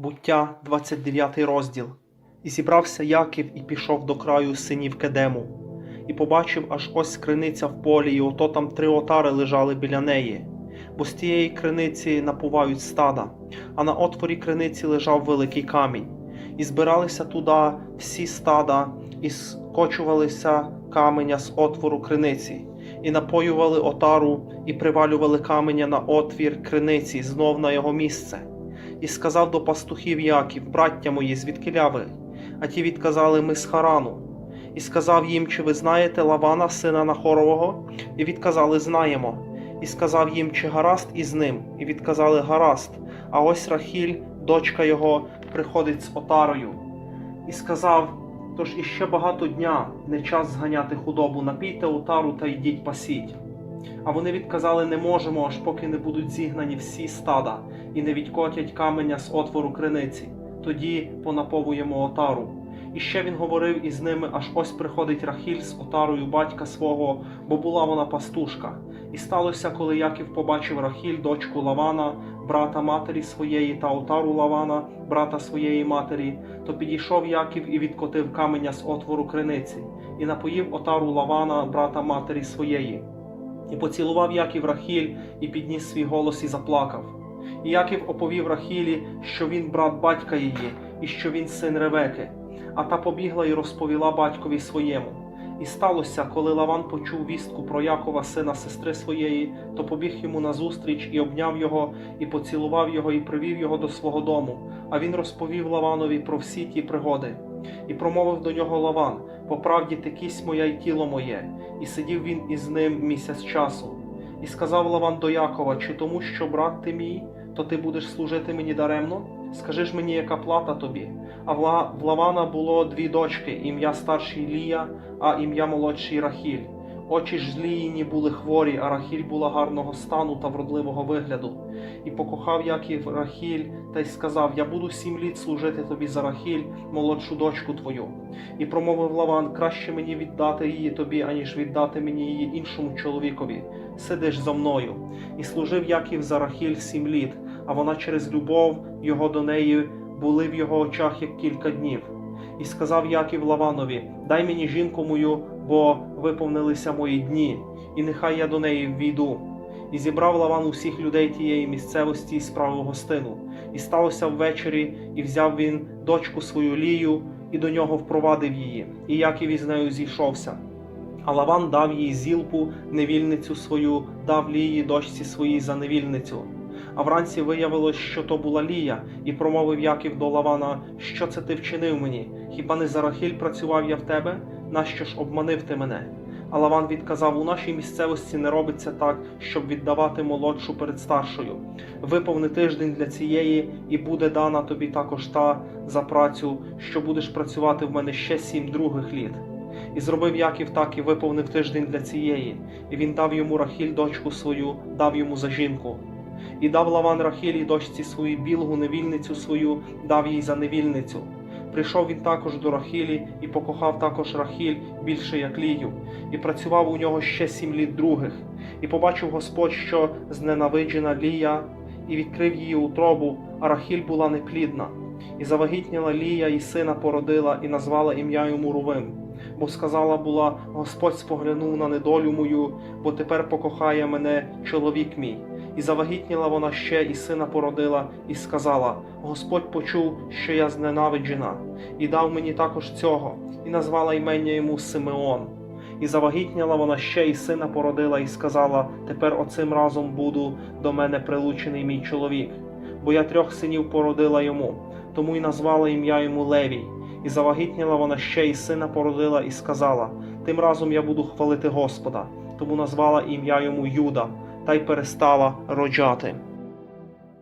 Буття, 29 розділ. І зібрався Яків і пішов до краю синів Кедему, і побачив аж ось криниця в полі, і ото там три отари лежали біля неї, бо з тієї криниці напувають стада, а на отворі криниці лежав великий камінь, і збиралися туди всі стада, і скочувалися каменя з отвору криниці, і напоювали отару, і привалювали каменя на отвір криниці знов на його місце. І сказав до пастухів Яків, браття мої, звідкиля ви? А ті відказали ми з Харану. І сказав їм, чи ви знаєте Лавана, сина Нахорового? І відказали, знаємо. І сказав їм, чи гаразд із ним? І відказали, гаразд. А ось Рахіль, дочка його, приходить з отарою. І сказав: Тож іще багато дня, не час зганяти худобу, напійте отару та йдіть пасіть. А вони відказали, не можемо, аж поки не будуть зігнані всі стада, і не відкотять каменя з отвору криниці. Тоді понаповуємо отару. І ще він говорив із ними, аж ось приходить Рахіль з отарою батька свого, бо була вона пастушка. І сталося, коли Яків побачив Рахіль, дочку Лавана, брата матері своєї та отару Лавана, брата своєї матері, то підійшов Яків і відкотив каменя з отвору криниці, і напоїв отару Лавана, брата матері своєї. І поцілував Яків Рахіль, і підніс свій голос і заплакав. І Яків оповів Рахілі, що він брат батька її, і що він син Ревеки. А та побігла і розповіла батькові своєму. І сталося, коли Лаван почув вістку про Якова, сина сестри своєї, то побіг йому назустріч і обняв його, і поцілував його, і привів його до свого дому. А він розповів Лаванові про всі ті пригоди. І промовив до нього Лаван: по правді ти кість моя й тіло моє, і сидів він із ним місяць часу. І сказав Лаван до Якова: чи тому, що брат ти мій, то ти будеш служити мені даремно? Скажи ж мені, яка плата тобі? А в Лавана було дві дочки, ім'я старшій Лія, а ім'я молодшій Рахіль. Очі ж з Ліїні були хворі, а Рахіль була гарного стану та вродливого вигляду. І покохав Яків Рахіль та й сказав: Я буду сім літ служити тобі за Рахіль, молодшу дочку твою. І промовив Лаван: краще мені віддати її тобі, аніж віддати мені її іншому чоловікові. Сидиш зо мною. І служив Яків за Рахіль сім літ, а вона через любов його до неї були в його очах як кілька днів. І сказав Яків Лаванові: Дай мені жінку мою, бо виповнилися мої дні, і нехай я до неї ввійду. І зібрав Лаван усіх людей тієї місцевості і справив гостину. І сталося ввечері, і взяв він дочку свою Лію, і до нього впровадив її, і Яків із нею зійшовся. А Лаван дав їй зілпу, невільницю свою, дав Лії дочці своїй за невільницю. А вранці виявилось, що то була Лія, і промовив Яків до Лавана, що це ти вчинив мені? Хіба не за Рахіль працював я в тебе? Нащо ж обманив ти мене? А Лаван відказав: у нашій місцевості не робиться так, щоб віддавати молодшу перед старшою. Виповни тиждень для цієї, і буде дана тобі також та за працю, що будеш працювати в мене ще сім других літ. І зробив Яків так і виповнив тиждень для цієї, і він дав йому Рахіль дочку свою, дав йому за жінку. І дав Лаван Рахілі дочці свою білгу невільницю свою, дав їй за невільницю. Прийшов він також до Рахілі і покохав також Рахіль більше як Лію, і працював у нього ще сім літ других. І побачив Господь, що зненавиджена Лія, і відкрив її утробу, а Рахіль була неплідна. І завагітніла Лія, і сина породила, і назвала ім'я йому Рувим. Бо сказала була: Господь споглянув на недолю мою, бо тепер покохає мене чоловік мій. І завагітніла вона ще, і сина породила, і сказала: Господь почув, що я зненавиджена, і дав мені також цього, і назвала імення йому Симеон. І завагітніла вона ще, і сина породила, і сказала: Тепер оцим разом буду до мене прилучений мій чоловік, бо я трьох синів породила йому, тому й назвала ім'я йому Левій. І завагітніла вона ще, і сина породила, і сказала: Тим разом я буду хвалити Господа, тому назвала ім'я йому Юда та й перестала роджати.